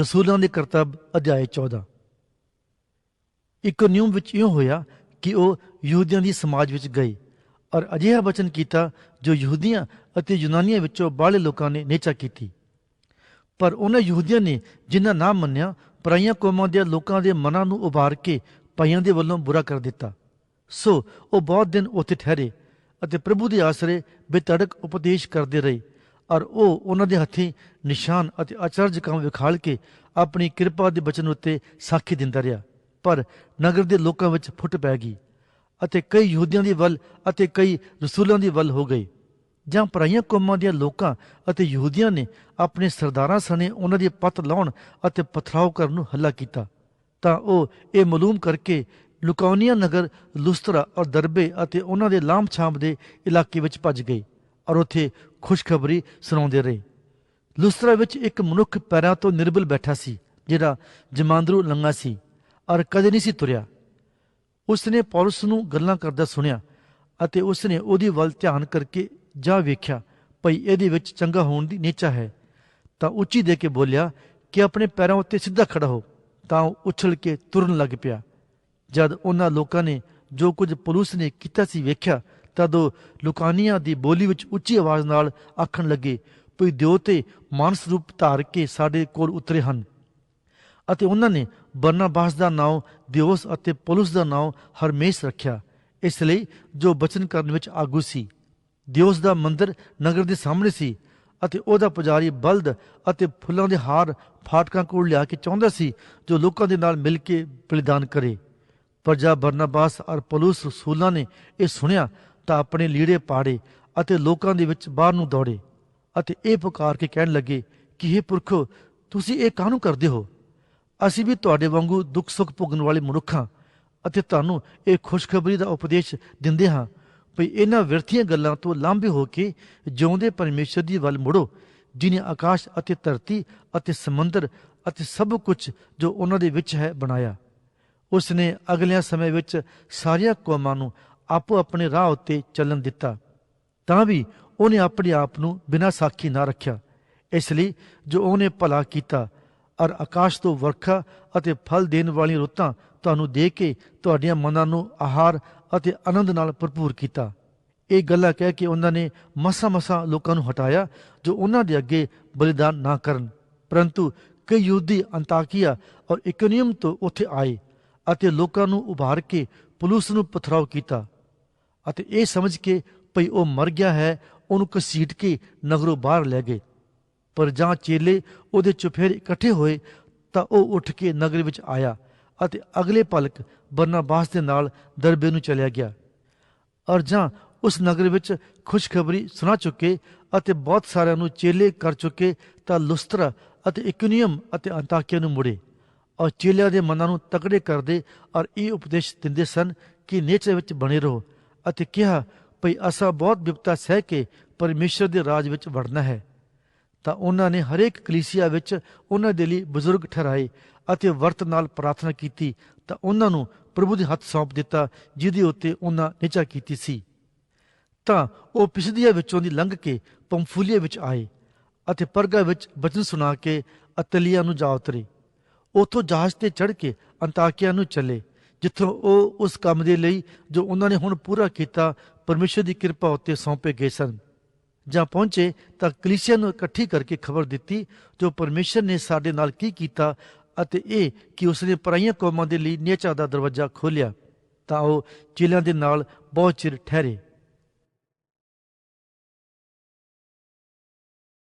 ਰਸੂਲਾਂ ਦੇ ਕਰਤੱਵ ਅਧਿਆਇ 14 ਇਕੋਨਿਊਮ ਵਿੱਚ ਇਉਂ ਹੋਇਆ ਕਿ ਉਹ ਯਹੂਦੀਆਂ ਦੀ ਸਮਾਜ ਵਿੱਚ ਗਏ ਔਰ ਅਜਿਹਾ ਬਚਨ ਕੀਤਾ ਜੋ ਯਹੂਦੀਆਂ ਅਤੇ ਯੂਨਾਨੀਆਂ ਵਿੱਚੋਂ ਬਾਹਲੇ ਲੋਕਾਂ ਨੇ ਨੇਚਾ ਕੀਤੀ। ਪਰ ਉਹਨਾਂ ਯਹੂਦੀਆਂ ਨੇ ਜਿਨ੍ਹਾਂ ਨਾ ਮੰਨਿਆ, ਪਰਾਈਆਂ ਕੌਮਾਂ ਦੇ ਲੋਕਾਂ ਦੇ ਮਨਾਂ ਨੂੰ ਉਭਾਰ ਕੇ ਭਾਈਆਂ ਦੇ ਵੱਲੋਂ ਬੁਰਾ ਕਰ ਦਿੱਤਾ। ਸੋ ਉਹ ਬਹੁਤ ਦਿਨ ਉੱਥੇ ਠਹਿਰੇ ਅਤੇ ਪ੍ਰਭੂ ਦੇ ਆਸਰੇ ਬੇਤੜਕ ਉਪਦੇਸ਼ ਕਰਦੇ ਰਹੇ। ਔਰ ਉਹ ਉਹਨਾਂ ਦੇ ਹੱਥੀਂ ਨਿਸ਼ਾਨ ਅਤੇ ਅਚਰਜ ਕੰਮ ਵਿਖਾਲ ਕੇ ਆਪਣੀ ਕਿਰਪਾ ਦੇ ਬਚਨ ਉੱਤੇ ਸਾਖੀ ਦਿੰਦਾ ਰਿਹਾ। ਪਰ ਨਗਰ ਦੇ ਲੋਕਾਂ ਵਿੱਚ ਫੁੱਟ ਪੈ ਗਈ ਅਤੇ ਕਈ ਯਹੂਦੀਆਂ ਦੀ ਵੱਲ ਅਤੇ ਕਈ ਰਸੂਲਾਂ ਦੀ ਵੱਲ ਹੋ ਗਏ। ਜਾਂ ਪਰਾਈਆਂ ਕੌਮਾਂ ਦੇ ਲੋਕਾਂ ਅਤੇ ਯਹੂਦੀਆਂ ਨੇ ਆਪਣੇ ਸਰਦਾਰਾਂ ਸਣੇ ਉਹਨਾਂ ਦੀ ਪਤ ਲਾਉਣ ਅਤੇ ਪਥਰਾਓ ਕਰਨ ਨੂੰ ਹੱਲਾ ਕੀਤਾ। ਤਾਂ ਉਹ ਇਹ ਮਾਲੂਮ ਕਰਕੇ ਲੁਕਾਉਨੀਆ ਨਗਰ, ਲੁਸਤਰਾ ਔਰ ਦਰਬੇ ਅਤੇ ਉਹਨਾਂ ਦੇ ਲਾਂਭ ਲਾਮਛਾਮ ਦੇ ਇਲਾਕੇ ਵਿੱਚ ਭੱਜ ਗਏ ਔਰ ਉੱਥੇ ਖੁਸ਼ਖਬਰੀ ਸੁਣਾਉਂਦੇ ਰਹੇ। ਲੁਸਤਰਾ ਵਿੱਚ ਇੱਕ ਮਨੁੱਖ ਪੈਰਾਂ ਤੋਂ ਨਿਰਬਲ ਬੈਠਾ ਸੀ, ਜਿਹੜਾ ਜਮਾਂਦਰੂ ਲੰਗਾ ਸੀ ਔਰ ਕਦੇ ਨਹੀਂ ਸੀ ਤੁਰਿਆ। ਉਸਨੇ ਪੌਲਸ ਨੂੰ ਗੱਲਾਂ ਕਰਦਾ ਸੁਣਿਆ ਅਤੇ ਉਸਨੇ ਉਹਦੀ ਵੱਲ ਧਿਆਨ ਕਰਕੇ ਜਾ ਵੇਖਿਆ, ਭਈ ਇਹਦੇ ਵਿੱਚ ਚੰਗਾ ਹੋਣ ਦੀ ਨੇਚਾ ਹੈ। ਤਾਂ ਉੱਚੀ ਦੇ ਕੇ ਬੋਲਿਆ ਕਿ ਆਪਣੇ ਪੈਰਾਂ ਉੱਤੇ ਸਿੱਧਾ ਖੜਾ ਹੋ, ਤਾਂ ਉਹ ਉਛਲ ਕੇ ਤੁਰਨ ਲੱਗ ਪਿਆ। ਜਦ ਉਹਨਾਂ ਲੋਕਾਂ ਨੇ ਜੋ ਕੁਝ ਪੁਲਿਸ ਨੇ ਕੀਤਾ ਸੀ ਵੇਖਿਆ ਤਦ ਉਹ ਲੁਕਾਨੀਆਂ ਦੀ ਬੋਲੀ ਵਿੱਚ ਉੱਚੀ ਆਵਾਜ਼ ਨਾਲ ਆਖਣ ਲੱਗੇ, ਭਈ ਦਿਓਤੇ ਮਾਨਸ ਰੂਪ ਧਾਰ ਕੇ ਸਾਡੇ ਕੋਲ ਉਤਰੇ ਹਨ। ਅਤੇ ਉਹਨਾਂ ਨੇ ਬਰਨਾਬਾਸ ਦਾ ਨਾਮ ਦਿਓਸ ਅਤੇ ਪੌਲਸ ਦਾ ਨਾਮ ਹਰਮੇਸ ਰੱਖਿਆ, ਇਸ ਲਈ ਜੋ ਬਚਨ ਕਰਨ ਵਿੱਚ ਆਗੂ ਸੀ। ਦਿਓਸ ਦਾ ਮੰਦਰ ਨਗਰ ਦੇ ਸਾਹਮਣੇ ਸੀ ਅਤੇ ਉਹਦਾ ਪੁਜਾਰੀ ਬਲਦ ਅਤੇ ਫੁੱਲਾਂ ਦੇ ਹਾਰ ਫਾਟਕਾਂ ਕੋਲ ਲਿਆ ਕੇ ਚਾਹੁੰਦਾ ਸੀ, ਜੋ ਲੋਕਾਂ ਦੇ ਨਾਲ ਮਿਲ ਕੇ ਬਲੀਦਾਨ ਕਰੇ। ਪਰ ਜਦ ਬਰਨਾਬਾਸ ਔਰ ਪੌਲਸ ਰਸੂਲਾਂ ਨੇ ਇਹ ਸੁਣਿਆ ਤਾਂ ਆਪਣੇ ਲੀੜੇ ਪਾੜੇ ਅਤੇ ਲੋਕਾਂ ਦੇ ਵਿੱਚ ਬਾਹਰ ਨੂੰ ਦੌੜੇ ਅਤੇ ਇਹ ਪੁਕਾਰ ਕੇ ਕਹਿਣ ਲੱਗੇ ਕਿ ਇਹ ਪੁਰਖੋ, ਤੁਸੀਂ ਇਹ ਕਾਹਨੂੰ ਕਰਦੇ ਹੋ? ਅਸੀਂ ਵੀ ਤੁਹਾਡੇ ਵਾਂਗੂ ਦੁੱਖ ਸੁੱਖ ਭੋਗਣ ਵਾਲੇ ਮਨੁੱਖਾਂ ਅਤੇ ਤੁਹਾਨੂੰ ਇਹ ਖੁਸ਼ਖਬਰੀ ਦਾ ਉਪਦੇਸ਼ ਦਿੰਦੇ ਹਾਂ। ਭਈ ਇਹਨਾਂ ਵਿਅਰਥੀਆਂ ਗੱਲਾਂ ਤੋਂ ਲਾਂਭੇ ਹੋ ਕੇ ਜਿਉਂਦੇ ਪਰਮੇਸ਼ਰ ਦੀ ਵੱਲ ਮੁੜੋ, ਜਿਨੇ ਆਕਾਸ਼ ਅਤੇ ਧਰਤੀ ਅਤੇ ਸਮੁੰਦਰ ਅਤੇ ਸਭ ਕੁਝ ਜੋ ਉਹਨਾਂ ਦੇ ਵਿੱਚ ਹੈ ਬਣਾਇਆ। ਉਸ ਨੇ ਅਗਲਿਆਂ ਸਮੇਂ ਵਿੱਚ ਸਾਰੀਆਂ ਕੌਮਾਂ ਨੂੰ ਆਪੋ ਆਪਣੇ ਰਾਹ ਉੱਤੇ ਚੱਲਣ ਦਿੱਤਾ। ਤਾਂ ਵੀ ਉਹਨੇ ਆਪਣੇ ਆਪ ਨੂੰ ਬਿਨਾਂ ਸਾਖੀ ਨਾ ਰੱਖਿਆ। ਇਸ ਲਈ ਜੋ ਉਹਨੇ ਭਲਾ ਕੀਤਾ ਔਰ ਆਕਾਸ਼ ਤੋਂ ਵਰਖਾ ਅਤੇ ਫਲ ਦੇਣ ਵਾਲੀਆਂ ਰੁੱਤਾਂ ਤੁਹਾਨੂੰ ਦੇ ਕੇ ਤੁਹਾਡੀਆਂ ਮਨਾਂ ਨੂੰ ਆਹਾਰ ਅਤੇ ਆਨੰਦ ਨਾਲ ਭਰਪੂਰ ਕੀਤਾ। ਇਹ ਗੱਲਾਂ ਕਹਿ ਕੇ ਉਹਨਾਂ ਨੇ ਮਸਾ-ਮਸਾ ਲੋਕਾਂ ਨੂੰ ਹਟਾਇਆ ਜੋ ਉਹਨਾਂ ਦੇ ਅੱਗੇ ਬਲੀਦਾਨ ਨਾ ਕਰਨ। ਪਰੰਤੂ ਕਈ ਯਹੂਦੀ ਅੰਤਾਕੀਆ ਔਰ ਇਕੋਨੀਅਮ ਤੋਂ ਉੱਥੇ ਆਏ ਅਤੇ ਲੋਕਾਂ ਨੂੰ ਉਭਾਰ ਕੇ ਪੁਲਿਸ ਨੂੰ ਪਥਰਾਓ ਕੀਤਾ। ਅਤੇ ਇਹ ਸਮਝ ਕੇ ਭਈ ਉਹ ਮਰ ਗਿਆ ਹੈ, ਉਹਨੂੰ ਘਸੀਟ ਕੇ ਨਗਰੋਂ ਬਾਹਰ ਲੈ ਗਏ। ਪਰ ਜਾਂ ਚੇਲੇ ਉਹਦੇ ਚੁਫੇਰੇ ਇਕੱਠੇ ਹੋਏ ਤਾਂ ਉਹ ਉੱਠ ਕੇ ਨਗਰ ਵਿੱਚ ਆਇਆ ਅਤੇ ਅਗਲੇ ਪਲਕ ਬਰਨਾਬਾਸ ਦੇ ਨਾਲ ਦਰਬੇ ਨੂੰ ਚਲਿਆ ਗਿਆ। ਔਰ ਜਾਂ ਉਸ ਨਗਰ ਵਿੱਚ ਖੁਸ਼ਖਬਰੀ ਸੁਣਾ ਚੁੱਕੇ ਅਤੇ ਬਹੁਤ ਸਾਰਿਆਂ ਨੂੰ ਚੇਲੇ ਕਰ ਚੁੱਕੇ ਤਾਂ ਲੁਸਤਰਾ ਅਤੇ ਇਕੋਨੀਅਮ ਅਤੇ ਅੰਤਾਕਿਆ ਨੂੰ ਮੁੜੇ। ਔਰ ਚੇਲਿਆਂ ਦੇ ਮਨਾਂ ਨੂੰ ਤਕੜੇ ਕਰਦੇ ਔਰ ਇਹ ਉਪਦੇਸ਼ ਦਿੰਦੇ ਸਨ ਕਿ ਨੇਚਰ ਵਿੱਚ ਬਣੇ ਰਹੋ। ਅਤੇ ਕਿਹਾ, ਭਈ ਅਸਾਂ ਬਹੁਤ ਬਿਪਤਾ ਸਹਿ ਕੇ ਪਰਮੇਸ਼ਰ ਦੇ ਰਾਜ ਵਿੱਚ ਵੜਨਾ ਹੈ। ਤਾਂ ਉਹਨਾਂ ਨੇ ਹਰੇਕ ਕਲੀਸਿਆ ਵਿੱਚ ਉਹਨਾਂ ਦੇ ਲਈ ਬਜ਼ੁਰਗ ਠਹਿਰਾਏ ਅਤੇ ਵਰਤ ਨਾਲ ਪ੍ਰਾਰਥਨਾ ਕੀਤੀ। ਤਾਂ ਉਹਨਾਂ ਨੂੰ ਪ੍ਰਭੂ ਦੇ ਹੱਥ ਸੌਂਪ ਦਿੱਤਾ, ਜਿਹਦੇ ਉੱਤੇ ਉਹਨਾਂ ਨਿਚਾ ਕੀਤੀ ਸੀ। ਤਾਂ ਉਹ ਪਿਸਦੀਆ ਵਿੱਚੋਂ ਦੀ ਲੰਘ ਕੇ ਪੰਫੂਲੀਆ ਵਿੱਚ ਆਏ ਅਤੇ ਪਰਗਾ ਵਿੱਚ ਬਚਨ ਸੁਣਾ ਕੇ ਅਤਲੀਆ ਨੂੰ ਜਾ ਉਤਰੇ। ਉਥੋਂ ਜਹਾਜ਼ ਤੇ ਚੜ੍ਹ ਕੇ ਅੰਤਾਕਿਆ ਨੂੰ ਚੱਲੇ। ਜਿੱਥੋਂ ਉਹ ਉਸ ਕੰਮ ਦੇ ਲਈ ਜੋ ਉਹਨਾਂ ਨੇ ਹੁਣ ਪੂਰਾ ਕੀਤਾ, ਪਰਮੇਸ਼ਰ ਦੀ ਕਿਰਪਾ ਉੱਤੇ ਸੌਂਪੇ ਗਏ ਸਨ। ਜਾਂ ਪਹੁੰਚੇ ਤਾਂ ਕਲੀਸਿਆ ਨੂੰ ਇਕੱਠੀ ਕਰਕੇ ਖਬਰ ਦਿੱਤੀ, ਜੋ ਪਰਮੇਸ਼ਰ ਨੇ ਸਾਡੇ ਨਾਲ ਕੀ ਕੀਤਾ ਅਤੇ ਇਹ ਕਿ ਉਸਨੇ ਪਰਾਈਆਂ ਕੌਮਾਂ ਦੇ ਲਈ ਨਿਹਚਾ ਦਾ ਦਰਵਾਜ਼ਾ ਖੋਲ੍ਹਿਆ, ਤਾਂ ਉਹ ਚੇਲਿਆਂ ਦੇ ਨਾਲ ਬਹੁਤ ਚਿਰ ਠਹਿਰੇ।